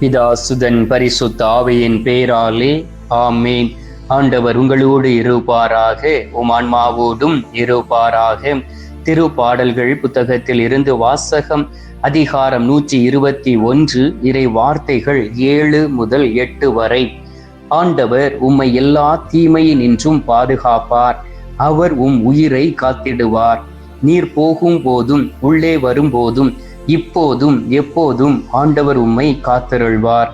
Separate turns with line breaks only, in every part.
பிதா சுதன் பரிசுத்த ஆவையின் பேராலே ஆமேன். ஆண்டவர் உங்களோடு இருப்பாராக உம் ஆன்மாவோடும் இருப்பாராக. திருப்பாடல்கள் புத்தகத்தில் இருந்து வாசகம் அதிகாரம் நூற்றி இருபத்தி ஒன்று இறை வார்த்தைகள் ஏழு முதல் எட்டு வரை. ஆண்டவர் உம்மை எல்லா தீமையினின்றும் பாதுகாப்பார். அவர் உம் உயிரை காத்திடுவார். நீர் போகும் போதும் உள்ளே வரும்போதும் இப்போதும் எப்போதும் ஆண்டவர் உம்மை காத்தருள்வார்.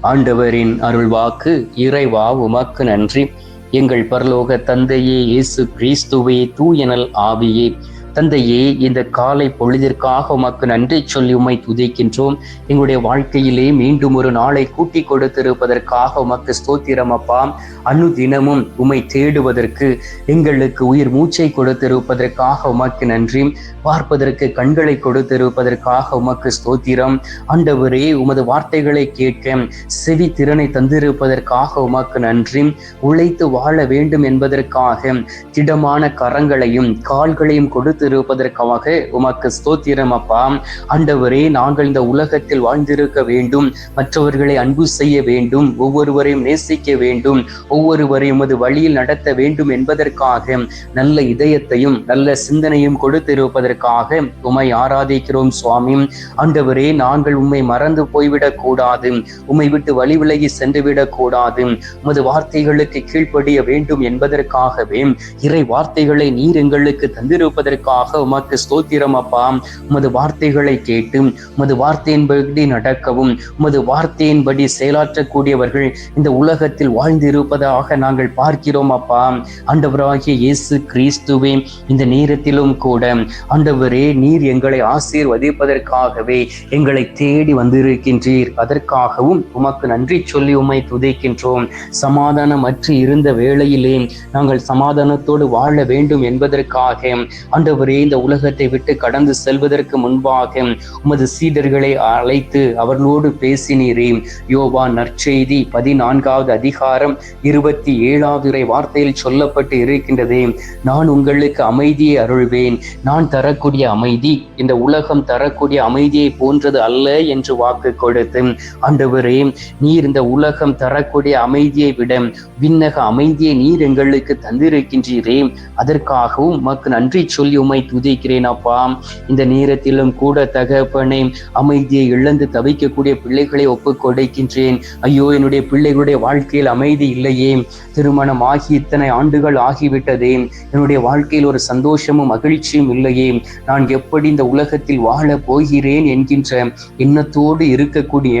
ஆண்டவரின் அருள்வாக்கு இறைவா உமக்கு நன்றி. எங்கள் பரலோக தந்தையே இயேசு கிறிஸ்துவே தூயனல் ஆவியே. தந்தையே இந்த காலை பொழுதிற்காக உமக்கு நன்றி சொல்லி உம்மை துதிக்கின்றோம். எங்களுடைய வாழ்க்கையிலே மீண்டும் ஒரு நாளை கூட்டி கொடுத்திருப்பதற்காக உமக்கு ஸ்தோத்திரம் அப்பா. அனு தினமும் உம்மை தேடுவதற்கு எங்களுக்கு உயிர் மூச்சை கொடுத்திருப்பதற்காக உமக்கு நன்றி. பார்ப்பதற்கு கண்களை கொடுத்திருப்பதற்காக உமக்கு ஸ்தோத்திரம். ஆண்டவரே உமது வார்த்தைகளை கேட்க செவி திறனை தந்திருப்பதற்காக உமக்கு நன்றி. உழைத்து வாழ வேண்டும் என்பதற்காக திடமான கரங்களையும் கால்களையும் கொடுத்து கொடுத்திருப்பதற்காக உமக்கு ஸ்தோத்திரம் அப்பா. ஆண்டவரே நாங்கள் இந்த உலகத்தில் வாழ்ந்திருக்க வேண்டும். மற்றவர்களை அன்பு செய்ய வேண்டும். ஒவ்வொருவரையும் நேசிக்க வேண்டும். ஒவ்வொருவரையும் உமது வழியில் நடத்த வேண்டும் என்பதற்காக நல்ல இதயத்தையும் நல்ல சிந்தனையும் கொடுத்திருப்பதற்காக உம்மை ஆராதிக்கிறோம் சுவாமி. ஆண்டவரே நாங்கள் உம்மை மறந்து போய்விடக் கூடாது. உம்மை விட்டு வழி விலகி சென்றுவிடக் கூடாது. உமது வார்த்தைகளுக்கு கீழ்ப்படிய வேண்டும் என்பதற்காகவே இறை வார்த்தைகளை நீர் எங்களுக்கு தந்திருப்பதற்காக உமக்கு ஸ்தோத்திரம் அப்பா. உமது வார்த்தைகளை கேட்டு உமது வார்த்தையின்படி நடக்கவும் உமது வார்த்தையின்படி செயலாற்றக்கூடியவர்கள் இந்த உலகத்தில் வாழ்ந்திருப்பதாக நாங்கள் பார்க்கிறோம் அப்பா. ஆண்டவராகிய இயேசு கிறிஸ்துவே இந்த நேரத்திலும் கூட ஆண்டவரே நீர் எங்களை ஆசீர்வதிப்பதற்காகவே எங்களை தேடி வந்திருக்கின்றீர். அதற்காகவும் உமக்கு நன்றி சொல்லி உம்மை துதைக்கின்றோம். சமாதானமற்று இருந்த வேளையிலே நாங்கள் சமாதானத்தோடு வாழ வேண்டும் என்பதற்காக ஆண்டவர் இந்த உலகத்தை விட்டு கடந்து செல்வதற்கு முன்பாக உமது சீடர்களை அழைத்து அவர்களோடு பேசினீரே. யோவா நற்செய்தி பதினான்காவது அதிகாரம் இருபத்தி ஏழாவது வார்த்தையில் சொல்லப்பட்டு இருக்கின்றதே. நான் உங்களுக்கு அமைதியை அருள்வேன். நான் தரக்கூடிய அமைதி இந்த உலகம் தரக்கூடிய அமைதியை போன்றது அல்ல என்று வாக்கு கொடுத்து ஆண்டவரே நீர் இந்த உலகம் தரக்கூடிய அமைதியை விட விண்ணக அமைதியை நீர் எங்களுக்கு தந்திருக்கின்றீரே. அதற்காகவும் உமக்கு நன்றி சொல்லி உம்மை துதிக்கிறேன் அப்பா இந்த நேரத்திலும் கூட தகப்பனை அமைதியை இழந்து தவிக்கக்கூடிய பிள்ளைகளை ஒப்பு கொடுக்கின்றேன் ஐயோ என்னுடைய பிள்ளைகளுடைய வாழ்க்கையில் அமைதி இல்லையே. திருமணம் ஆகி இத்தனை ஆண்டுகள் ஆகிவிட்டதே. என்னுடைய வாழ்க்கையில் ஒரு சந்தோஷமும் மகிழ்ச்சியும் இல்லையே. நான் எப்படி இந்த உலகத்தில் வாழ போகிறேன் என்கின்ற எண்ணத்தோடு இருக்கக்கூடிய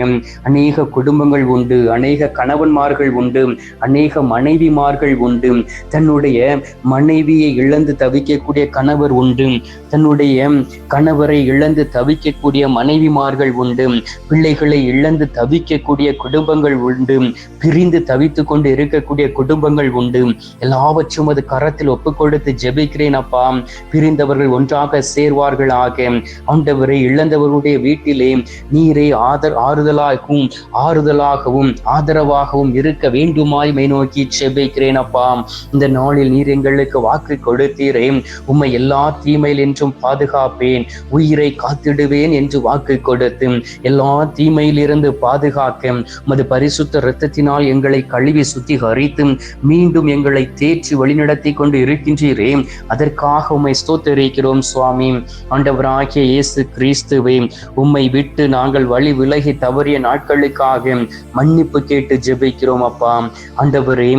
அநேக குடும்பங்கள் உண்டு அநேக கணவன்மார்கள் உண்டு அநேக மனைவிமார்கள் உண்டு. தன்னுடைய மனைவியை இழந்து தவிக்கக்கூடிய கணவர் உண்டு. தன்னுடைய கணவரை இழந்து தவிக்கக்கூடிய மனைவிமார்கள் உண்டு. பிள்ளைகளை இழந்து தவிக்கக்கூடிய குடும்பங்கள் உண்டு. பிரிந்து தவித்து கொண்டு இருக்கக்கூடிய குடும்பங்கள் உண்டு. எல்லாவற்றும் அது கரத்தில் ஒப்பு கொடுத்து ஜெபிக்கிறேன் அப்பா. பிரிந்தவர்கள் ஒன்றாக சேர்வார்களாக. ஆண்டவரை இழந்தவர்களுடைய வீட்டிலே நீரை ஆதர் ஆறுதலாகவும் ஆறுதலாகவும் ஆதரவாகவும் இருக்க வேண்டுமாய் மை நோக்கி ஜெபிக்கிறேன் அப்பா. இந்த நாளில் நீர் எங்களுக்கு வாக்கு கொடுத்தீரே. உம்மை எல்லா தீமையில் என்றும் பாதுகாப்பேன். உயிரை காத்திடுவேன் என்று வாக்கு கொடுத்து எல்லா தீமையிலிருந்து பாதுகாக்க உமது பரிசுத்த இரத்தத்தினால் எங்களை கழுவி சுத்திகரித்து மீண்டும் எங்களை தேற்றி வழிநடத்தி கொண்டு இருக்கின்றீரே. அதற்காக உம்மை ஸ்தோத்தரிக்கிறோம் சுவாமி. ஆண்டவராகிய இயேசு கிறிஸ்துவே உம்மை விட்டு நாங்கள் வழி விலகி தவறிய நாட்களுக்காக மன்னிப்பு கேட்டு ஜெபிக்கிறோம் அப்பா. ஆண்டவரே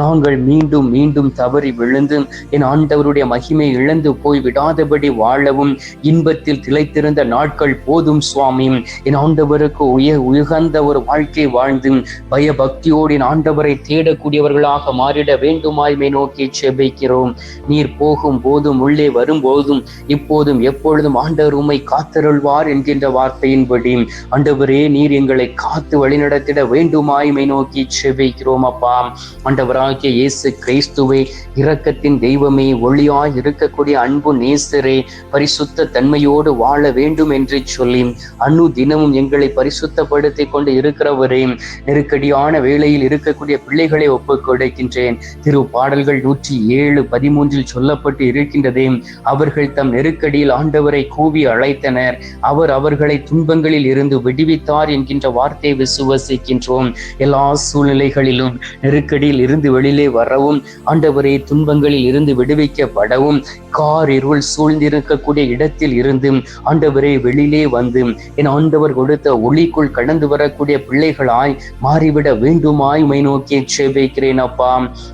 நாங்கள் மீண்டும் மீண்டும் தவறி விழுந்து என் ஆண்டவருடைய மகிமை இழந்து போய் விடாதபடி வாழவும் இன்பத்தில் திளைத்திருந்த நாட்கள் போதும் சுவாமி. என் ஆண்டவருக்கு உய உயர்ந்த ஒரு வாழ்க்கை வாழ்ந்து பயபக்தியோடு என் ஆண்டவரை தேடக்கூடியவர்களாக மாறிட வேண்டுமாய்மை நோக்கி செபிக்கிறோம். நீர் போகும் போதும் உள்ளே வரும்போதும் இப்போதும் எப்பொழுதும் ஆண்டவர் உம்மை காத்தருள்வார் என்கின்ற வார்த்தையின்படி. ஆண்டவரே நீர் எங்களை காத்து வழிநடத்திட வேண்டுமாய்மை நோக்கி செபிக்கிறோம் அப்பா. ஆண்டவராகிய இயேசு கிறிஸ்துவை இரக்கத்தின் தெய்வமே ஒளியாய் இருக்கக்கூடிய அன்பு அன்பு நேசரே பரிசுத்த தன்மையோடு வாழ வேண்டும் என்று சொல்லி அனு தினமும் எங்களை பரிசுத்தப்படுத்திக் கொண்டு இருக்கிறவரே நெருக்கடியான வேளையில் இருக்கக்கூடிய பிள்ளைகளை ஒப்புக் கொடுக்கின்றேன். திரு பாடல்கள் நூற்றி ஏழு பதிமூன்றில் சொல்லப்பட்டு இருக்கின்றதே அவர்கள் தம் நெருக்கடியில் ஆண்டவரை கூவி அழைத்தனர். அவர் அவர்களை துன்பங்களில் இருந்து விடுவித்தார் என்கின்ற வார்த்தையை விசுவசிக்கின்றோம். எல்லா சூழ்நிலைகளிலும் நெருக்கடியில் இருந்து வெளியிலே வரவும் ஆண்டவரை துன்பங்களில் இருந்து விடுவிக்கப்படவும் கார் இருள் சூழ்ந்திருக்கக்கூடிய இடத்தில் இருந்து ஆண்டவரே வெளியிலே வந்து என் ஆண்டவர் கொடுத்த ஒளிக்குள் கடந்து வரக்கூடிய பிள்ளைகளாய் மாறிவிட வேண்டுமாய் மை நோக்கி செபிக்கிறேன் அப்பா.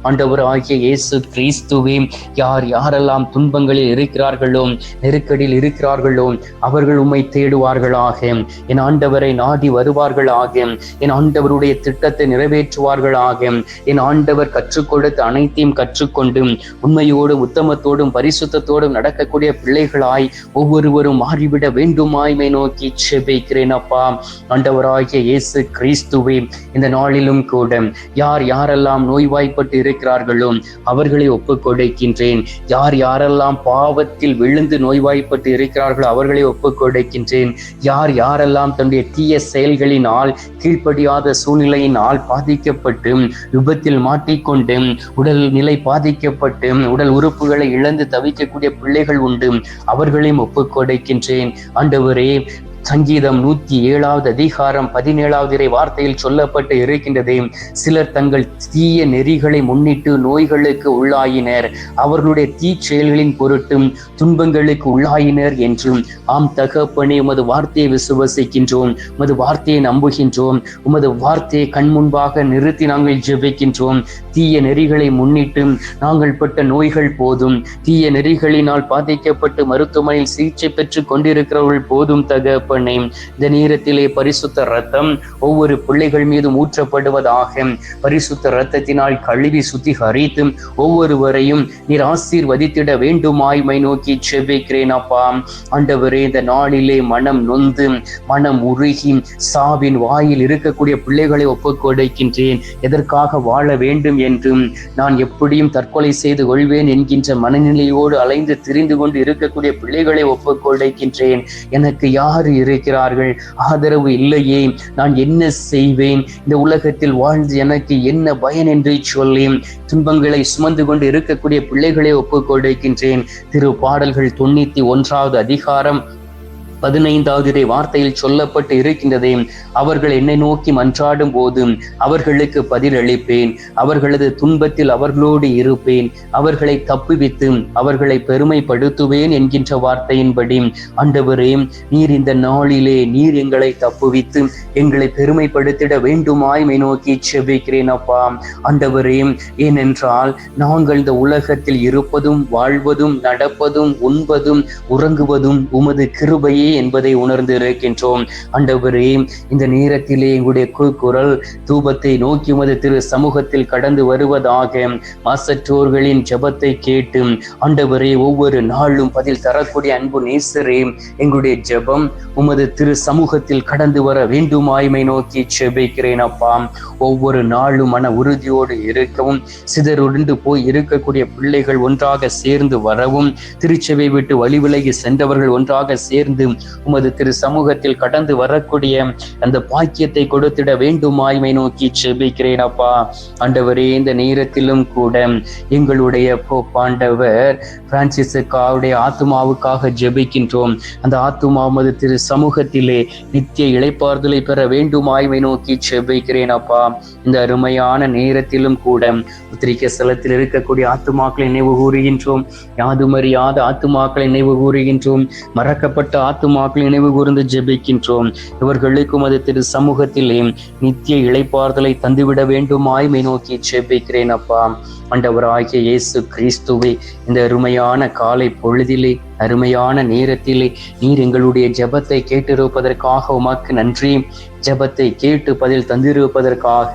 ஆண்டவர் ஆகிய இயேசு கிறிஸ்துவே யார் யாரெல்லாம் துன்பங்களில் இருக்கிறார்களோ நெருக்கடியில் இருக்கிறார்களோ அவர்கள் உம்மை தேடுவார்களாக. என் ஆண்டவரை நாடி வருவார்களாக. என் ஆண்டவருடைய திட்டத்தை நிறைவேற்றுவார்களாக. என் ஆண்டவர் கற்றுக் கொடுத்த அனைத்தையும் கற்றுக்கொண்டு உண்மையோடும் உத்தமத்தோடும் பரிசு பரிசுத்தோடும் நடக்கக்கூடிய பிள்ளைகளாய் ஒவ்வொருவரும் மாறிவிட வேண்டுமாய்மை நோக்கி செபிக்கிறேன் அப்பா. ஆண்டவராகிய இயேசு கிறிஸ்துவே இந்த நாளிலும் கூட யார் யாரெல்லாம் நோய்வாய்ப்பட்டு இருக்கிறார்களோ அவர்களை ஒப்பு கொடுக்கின்றேன் யார் யாரெல்லாம் பாவத்தில் விழுந்து நோய்வாய்ப்பட்டு இருக்கிறார்களோ அவர்களை ஒப்பு கொடுக்கின்றேன் யார் யாரெல்லாம் தன்னுடைய தீய செயல்களினால் கீழ்ப்படியாத சூழ்நிலையினால் பாதிக்கப்பட்டு விபத்தில் மாட்டிக்கொண்டு உடல் நிலை பாதிக்கப்பட்டு உடல் உறுப்புகளை இழந்து வைக்கக்கூடிய பிள்ளைகள் உண்டு. அவர்களையும் ஒப்புக் கொடுக்கின்றேன் ஆண்டவரே சங்கீதம் நூத்தி ஏழாவது அதிகாரம் பதினேழாவது இறை வார்த்தையில் சொல்லப்பட்டு இருக்கின்றது. சிலர் தங்கள் தீய நெறிகளை முன்னிட்டு நோய்களுக்கு உள்ளாயினர். அவர்களுடைய தீ செயல்களின் பொருட்டும் துன்பங்களுக்கு உள்ளாயினர் என்றும் ஆம் தகப்பனே உமது வார்த்தையை விசுவசிக்கின்றோம் உமது வார்த்தையை நம்புகின்றோம் உமது வார்த்தையை கண் முன்பாக நிறுத்தி நாங்கள் ஜெபிக்கின்றோம். தீய நெறிகளை முன்னிட்டு நாங்கள் பட்ட நோய்கள் போதும். தீய நெறிகளினால் பாதிக்கப்பட்டு மருத்துவமனையில் சிகிச்சை பெற்று கொண்டிருக்கிறவர்கள் போதும் தகப்பனே இந்த நேரத்திலே பரிசுத்த ரத்தம் ஒவ்வொரு பிள்ளைகள் மீதும் ஊற்றப்படுவதாக. பரிசுத்த ரத்தத்தினால் கழுவி சுத்திகரித்து ஒவ்வொருவரையும் நீர் ஆசீர்வதித்திட வேண்டுமாய்மை நோக்கி செவ்விக்கிறேன் அப்பா. ஆண்டவரே இந்த நாளிலே மனம் நொந்து மனம் உருகி சாவின் வாயில் இருக்கக்கூடிய பிள்ளைகளை ஒப்புக்கொடுக்கின்றேன் எதற்காக வாழ வேண்டும் என்றும் நான் எப்படியும் தற்கொலை செய்து கொள்வேன் என்கின்ற மனநிலையோடு அலைந்து திரிந்து கொண்டு இருக்கக்கூடிய பிள்ளைகளை ஒப்புக்கொடுக்கின்றேன் எனக்கு யார் இருக்கிறார்கள். ஆதரவு இல்லையே. நான் என்ன செய்வேன்? இந்த உலகத்தில் வாழ்ந்து எனக்கு என்ன பயன் என்று சொல்லி துன்பங்களை சுமந்து கொண்டு இருக்கக்கூடிய பிள்ளைகளை ஒப்புக் கொடுக்கின்றேன் திரு பாடல்கள் தொண்ணூத்தி ஒன்றாவது அதிகாரம் பதினைந்தாவது வார்த்தையில் சொல்லப்பட்டு இருக்கின்றதே. அவர்கள் என்னை நோக்கி மன்றாடும் போது அவர்களுக்கு பதிலளிப்பேன். அவர்களது துன்பத்தில் அவர்களோடு இருப்பேன். அவர்களை தப்புவித்து அவர்களை பெருமைப்படுத்துவேன் என்கின்ற வார்த்தையின்படி ஆண்டவரே நீர் இந்த நாளிலே நீர் எங்களை தப்புவித்து எங்களை பெருமைப்படுத்திட வேண்டுமாய்மை நோக்கி செவிக்கிறேன் அப்பா. ஆண்டவரே ஏனென்றால் நாங்கள் இந்த உலகத்தில் இருப்பதும் வாழ்வதும் நடப்பதும் உண்பதும் உறங்குவதும் உமது கிருபையே என்பதை உணர்ந்து இருக்கின்றோம். ஆண்டவரே இந்த நேரத்திலே எங்களுடைய குரல் தூபத்தை நோக்கி உமது திரு சமூகத்தில் கடந்து வருவதாக மாசற்றோர்களின் ஜபத்தை கேட்டு ஆண்டவரே ஒவ்வொரு நாளும் பதில் தரக்கூடிய அன்பு நேசரே எங்களுடைய ஜபம் உமது திரு சமூகத்தில் கடந்து வர வேண்டுமாய்மை நோக்கி செபிக்கிறேன் அப்பா. ஒவ்வொரு நாளும் மன உறுதியோடு இருக்கவும் சிதறுண்டு போய் இருக்கக்கூடிய பிள்ளைகள் ஒன்றாக சேர்ந்து வரவும் திருச்சபை விட்டு வழிவிலகி சென்றவர்கள் ஒன்றாக சேர்ந்து உமது திரு சமூகத்தில் கடந்து வரக்கூடிய அந்த பாக்கியத்தை கொடுத்திட வேண்டுமாய்மை நோக்கி செபிக்கிறேன் அப்பா. ஆண்டவரே இந்த நேரத்திலும் கூட எங்களுடைய போப்பாண்டவர் பிரான்சிஸுக்காவுடைய ஆத்மாவுக்காக ஜெபிக்கின்றோம். அந்த ஆத்மா உமது திரு சமூகத்திலே நித்திய இழைப்பார்தலை பெற வேண்டுமாய்மை நோக்கி செபிக்கிறேன் அப்பா. இந்த அருமையான நேரத்திலும் கூட உத்திரிக்க ஸ்தலத்தில் இருக்கக்கூடிய ஆத்துமாக்களை நினைவு கூறுகின்றோம். யாதுமறியாத ஆத்துமாக்களை நினைவு கூறுகின்றோம். மறக்கப்பட்ட ஆத்து ஆத்துமாக்களை நினைவு கூர்ந்து ஜெபிக்கின்றோம். இவர்களுக்கும் அது திரு சமூகத்திலே நித்திய இழைப்பார்தலை தந்துவிட வேண்டுமாய்மை நோக்கி ஜெபிக்கிறேன் அப்பா. ஆண்டவராகிய இயேசு கிறிஸ்துவை இந்த அருமையான காலை பொழுதிலே அருமையான நேரத்திலே நீர் எங்களுடைய ஜபத்தை கேட்டிருப்பதற்காக உமக்கு நன்றி. ஜபத்தை கேட்டு பதில் தந்திருப்பதற்காக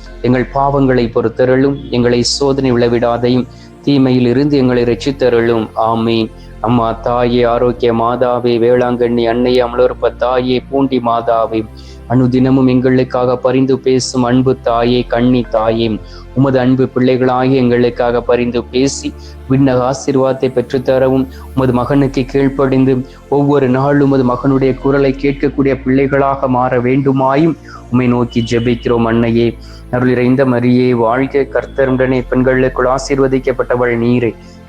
எங்கள் பாவங்களை பொறுத்தருளும் எங்களை சோதனை விளைவிடாதையும் தீமையில் இருந்து எங்களை ரட்சித்தருளும். ஆமீன். அம்மா தாயே ஆரோக்கிய மாதாவே வேளாங்கண்ணி அன்னையே அமலோற்ப தாயே பூண்டி மாதாவே. அனுதினமும் எங்களுக்காக பரிந்து பேசும் அன்பு தாயே கண்ணி தாயே உமது அன்பு பிள்ளைகளாகி எங்களுக்காக பரிந்து பேசி விண்ணக ஆசீர்வாதத்தை பெற்றுத்தரவும் உமது மகனுக்கு கீழ்ப்படிந்து ஒவ்வொரு நாளும் உமது மகனுடைய குரலை கேட்கக்கூடிய பிள்ளைகளாக மாற வேண்டுமாயும் உம்மை நோக்கி ஜெபிக்கிறோம் அன்னையே. அருளிறைந்த மரியே வாழ்க கர்த்தருடனே பெண்களுக்குள் ஆசீர்வதிக்கப்பட்டவள் நீரை.